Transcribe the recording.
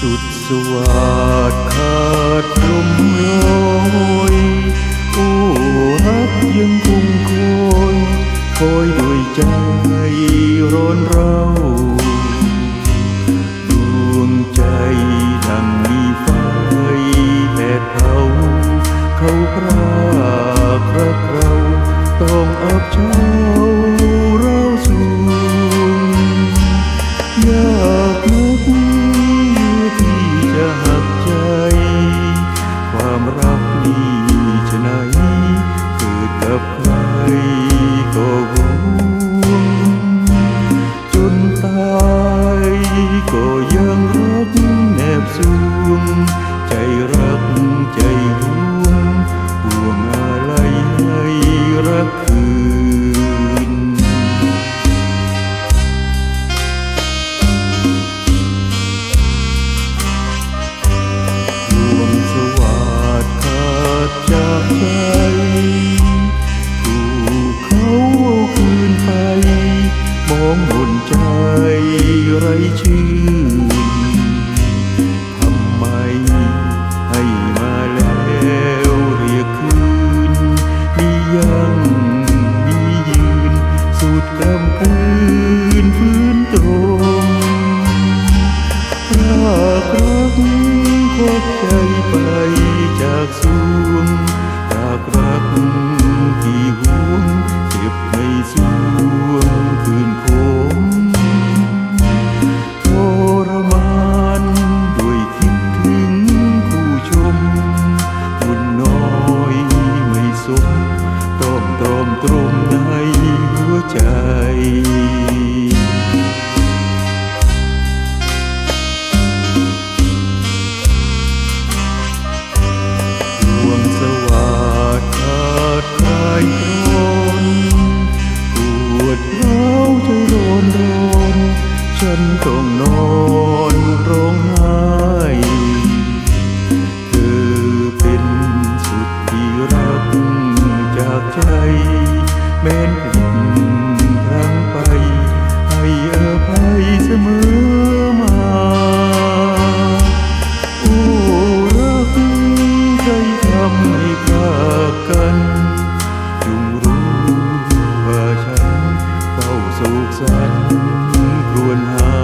สุดสวัสดขาดลมลอยโอ้รักยังคงคอยคอยด้วยใจร้อนเร้าดวงใจดังมีไฟแผดเผาเขาพรากรักเราต้องอับเช้า ชื่นทำไมให้มาแล้วเรียกคืน มียังมียืน สุดกำคืนพื้นตรงรักรักควักใจไป จากใจแม้นผิดพลังไปให้อภัยเสมอมาโอ้รักใครทำให้พากกันจงรู้ว่าฉันเฝ้าโศกสันครวญหา